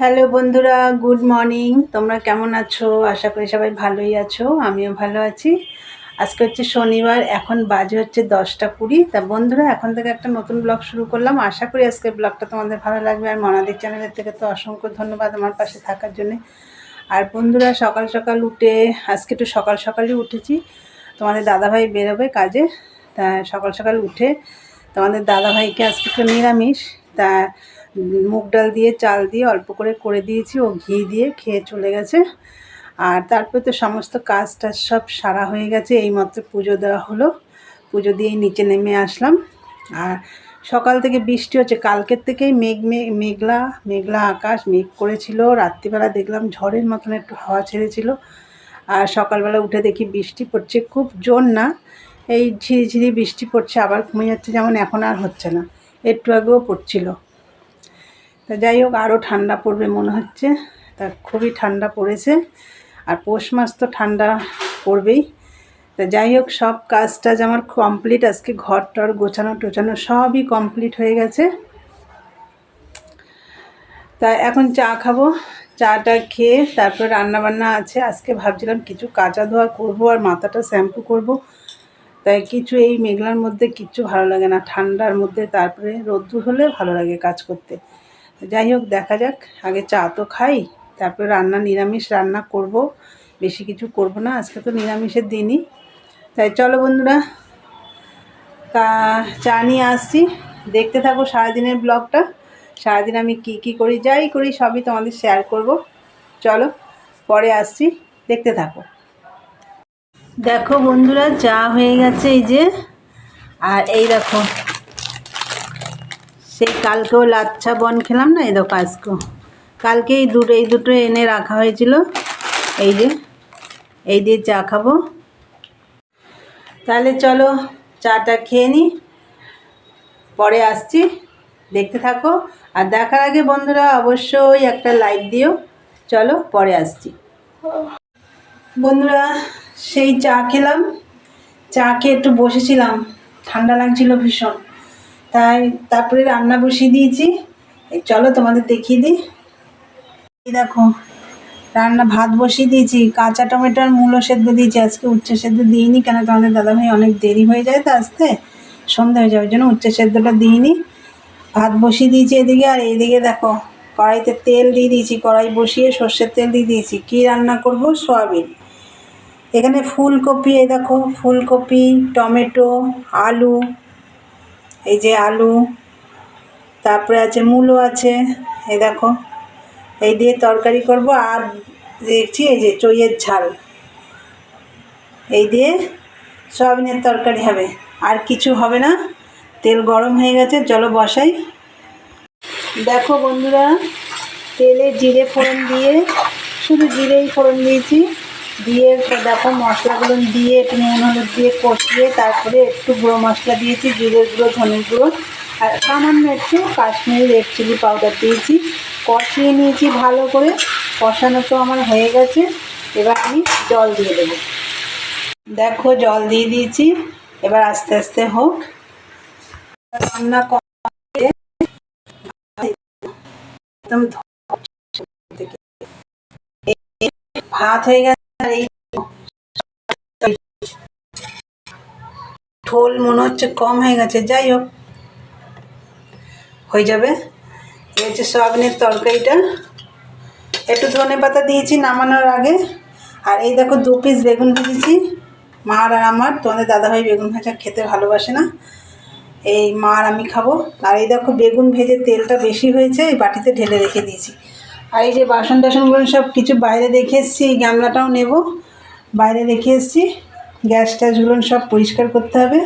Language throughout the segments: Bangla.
হ্যালো বন্ধুরা, গুড মর্নিং। তোমরা কেমন আছো? আশা করি সবাই ভালোই আছো, আমিও ভালো আছি। আজকে হচ্ছে শনিবার, এখন বাজে হচ্ছে দশটা কুড়ি। তা বন্ধুরা, এখন থেকে একটা নতুন ব্লগ শুরু করলাম। আশা করি আজকের ব্লগটা তোমাদের ভালো লাগবে। আর মনাদির চ্যানেলের থেকে তো অসংখ্য ধন্যবাদ আমার পাশে থাকার জন্যে। আর বন্ধুরা, সকাল সকাল উঠে, আজকে একটু সকাল সকালই উঠেছি। তোমাদের দাদাভাই বেরোবে কাজে। তা সকাল সকাল উঠে তোমাদের দাদাভাইকে আজকে একটু নিরামিষ। তা মুগ ডাল দিয়ে, চাল দিয়ে অল্প করে করে দিয়েছি। ও ঘি দিয়ে খেয়ে চলে গেছে। আর তারপরে তো সমস্ত কাজ টাজ সব সারা হয়ে গেছে। এইমাত্র পুজো দেওয়া হলো। পুজো দিয়েই নিচে নেমে আসলাম। আর সকাল থেকে বৃষ্টি হচ্ছে। কালকের থেকেই মেঘ মেঘ, মেঘলা মেঘলা আকাশ, মেঘ করেছিল। রাত্রিবেলা দেখলাম ঝড়ের মতন একটু হাওয়া ছেড়েছিল। আর সকালবেলা উঠে দেখি বৃষ্টি পড়ছে। খুব জোর না। এই ঝিরিঝিরি বৃষ্টি পড়ছে। আবার কমে যাচ্ছে যেমন এখন আর হচ্ছে না। একটু আগেও পড়ছিল। তা যাই হোক আরও ঠান্ডা পড়বে মনে হচ্ছে। তা খুবই ঠান্ডা পড়েছে। আর পৌষ মাস তো ঠান্ডা পড়বেই। তা যাই হোক, সব কাজ টাজ আমার কমপ্লিট। আজকে ঘর টর গোছানো টোছানো সবই কমপ্লিট হয়ে গেছে। তা এখন চা খাব, চাটা খেয়ে তারপর রান্না বান্না আছে। আজকে ভাবছিলাম কিছু কাঁচা ধোয়া করব আর মাথাটা শ্যাম্পু করব। তাই কিছু এই মেঘলার মধ্যে কিচ্ছু ভালো লাগে না। ঠান্ডার মধ্যে তারপরে রোদ্দুর হলে ভালো লাগে কাজ করতে। যাই হোক, দেখা যাক। আগে চা তো খাই, তারপরে রান্না, নিরামিষ রান্না করব। বেশি কিছু করব না, আজকে তো নিরামিষের দিনই। তাই চলো বন্ধুরা, তা চা নিয়ে আসছি। দেখতে থাকো সারাদিনের ব্লগটা। সারাদিন আমি কি কি করি, যাই করি, সবই তোমাদের শেয়ার করব। চলো, পরে আসছি। দেখতে থাকো। দেখো বন্ধুরা, চা হয়ে গেছে এই যে। আর এই দেখো সেই কালকেও লাচ্ছা বন খেলাম না, এই দেখো আজকেও কালকে এই দুটো এই দুটো এনে রাখা হয়েছিল। এই যে, এই দিয়ে চা খাব। তাহলে চলো, চাটা খেয়ে নিই পরে আসছি। দেখতে থাকো। আর দেখার আগে বন্ধুরা, অবশ্যই একটা লাইক দিও। চলো, পরে আসছি। বন্ধুরা, সেই চা খেলাম। চা খেয়ে একটু বসেছিলাম। ঠান্ডা লাগছিল ভীষণ। তাই তারপরে রান্না বসিয়ে দিয়েছি। চলো তোমাদের দেখিয়ে দিই। দেখো, রান্না ভাত বসিয়ে দিয়েছি। কাঁচা টমেটো আর মূলো সেদ্ধ দিয়েছি। আজকে উচ্চ সেদ্ধ দিইনি, কেন তোমাদের দাদাভাই অনেক দেরি হয়ে যায় তো আসতে। সন্ধ্যা হয়ে ওই জন্য উচ্চ সেদ্ধটা দিইনি। ভাত বসিয়ে দিয়েছি এদিকে, আর এইদিকে দেখো, কড়াইতে তেল দিয়ে দিয়েছি। কড়াই বসিয়ে সর্ষের তেল দিয়ে দিয়েছি। কী রান্না করব? সয়াবিন। এখানে ফুলকপি, এই দেখো, ফুলকপি, টমেটো, আলু এই যে আলু, তারপরে আছে মূলো আছে, এই দেখো। এই দিয়ে তরকারি করব আর দেখছি এই যে চইয়ের ঝাল। এই দিয়ে সয়াবিনের তরকারি হবে। আর কিছু হবে না, তেল গরম হয়ে গেছে, চলো বসাই। দেখো বন্ধুরা, তেলে জিরে ফোড়ন দিয়ে, শুধু জিরেই ফোড়ন দিয়েছি। দিয়ে দেখো মশলাগুলো দিয়ে একটু নুন, হলুদ দিয়ে কষিয়ে তারপরে একটু গুঁড়ো মশলা দিয়েছি জিরের গুঁড়ো ধনের গুঁড়ো আর সামান্য একটু কাশ্মীরি রেড চিলি পাউডার দিয়েছি। কষিয়ে নিয়েছি ভালো করে, কষানো তো আমার হয়ে গেছে। এবার আমি জল দিয়ে দেবো। দেখো জল দিয়ে দিয়েছি, এবার আস্তে আস্তে হোক। রান্না একদম ভাত হয়ে গেছে। ঠোল মনে হচ্ছে কম হয়ে গেছে, যাই হোক। হয়ে যাবে। এই হচ্ছে সয়াবিনের তরকারিটা। একটু ধনে পাতা দিয়েছি নামানোর আগে। আর এই দেখো দু পিস বেগুন ভেজেছি। মা আর আমার, তোমাদের দাদাভাই বেগুন ভাজা খেতে ভালোবাসে না। এই মা আর আমি খাব। আর এই দেখো বেগুন ভেজে তেলটা বেশি হয়েছে, এই বাটিতে ঢেলে রেখে দিয়েছি। আর এই যে বাসন টাসনগুলো সব কিছু বাইরে রেখে এসেছি, এই গামলাটাও নেব। বাইরে রেখে এসেছি। গ্যাস ট্যাসগুলো সব পরিষ্কার করতে হবে।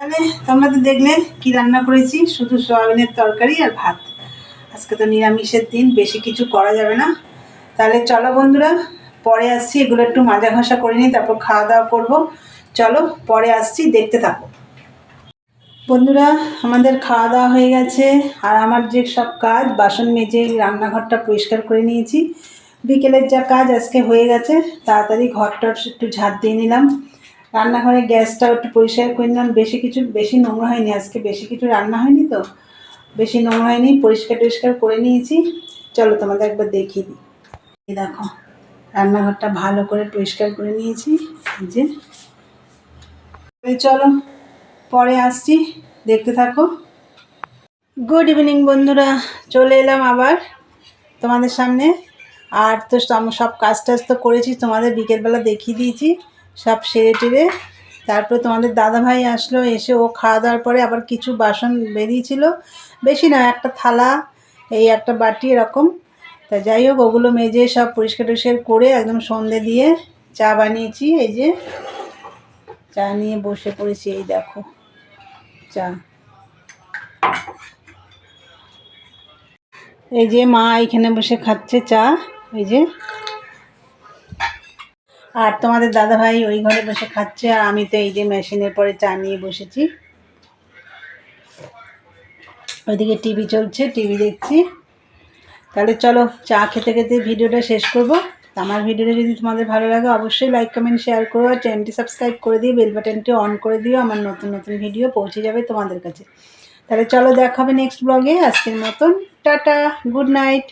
তাহলে তোমরা তো দেখলে কী রান্না করেছি, শুধু সয়াবিনের তরকারি আর ভাত। আজকে তো নিরামিষের দিন, বেশি কিছু করা যাবে না। তাহলে চলো বন্ধুরা, পরে আসছি, এগুলো একটু মাজা ঘষা করে নিই, তারপর খাওয়া দাওয়া করব। চলো, পরে আসছি, দেখতে থাকো। বন্ধুরা, আমাদের খাওয়া দাওয়া হয়ে গেছে, আর আমার যে সব কাজ, বাসন মেজে রান্নাঘরটা পরিষ্কার করে নিয়েছি। বিকেলের যা কাজ আজকে হয়ে গেছে, তাড়াতাড়ি ঘরটা একটু ঝাঁট দিয়ে নিলাম। রান্নাঘরে গ্যাসটাও একটু পরিষ্কার করে নিলাম। বেশি কিছু, বেশি নোংরা হয়নি, আজকে বেশি কিছু রান্না হয়নি তো। বেশি নোংরা হয়নি, পরিষ্কার টরিষ্কার করে নিয়েছি। চলো তোমাদের একবার দেখিয়ে দিই। দেখো, রান্নাঘরটা ভালো করে পরিষ্কার করে নিয়েছি। যে। চলো, পরে আসছি। দেখতে থাকো। গুড ইভিনিং বন্ধুরা, চলে এলাম আবার তোমাদের সামনে। আর তো সব- কাজ টাজ তো করেছি, তোমাদের বিকেলবেলা দেখিয়ে দিয়েছি, সব সেরে টেরে। তারপরে তোমাদের দাদাভাই আসলো, এসে ও খাওয়া দাওয়ার পরে আবার কিছু বাসন বেরিয়েছিল। বেশি না, একটা থালা, এই একটা বাটি এরকম। তা যাই হোক, ওগুলো মেজে সব পরিষ্কার টরিষ্কার করে একদম সন্ধে দিয়ে চা বানিয়েছি, এই যে। চা নিয়ে বসে পড়েছি, এই দেখো, চা। এই যে মা এখানে বসে খাচ্ছে চা, এই যে। আর তোমাদের দাদা ভাই ওই ঘরে বসে খাচ্ছে, আর আমি তো এই যে মেশিনের পরে চা নিয়ে বসেছি। ওইদিকে টিভি চলছে, টিভি দেখছি। তাহলে চলো চা খেতে খেতে ভিডিওটা শেষ করব। আমার ভিডিওটা যদি তোমাদের ভালো লাগে, অবশ্যই লাইক কমেন্ট শেয়ার করো আর চ্যানেলটি সাবস্ক্রাইব করে দিয়ে বেল বাটনটি অন করে দিও, আমার নতুন নতুন ভিডিও পৌঁছে যাবে তোমাদের কাছে। তাহলে চলো দেখা হবে নেক্সট ব্লগে আজকের মতন। Tata good night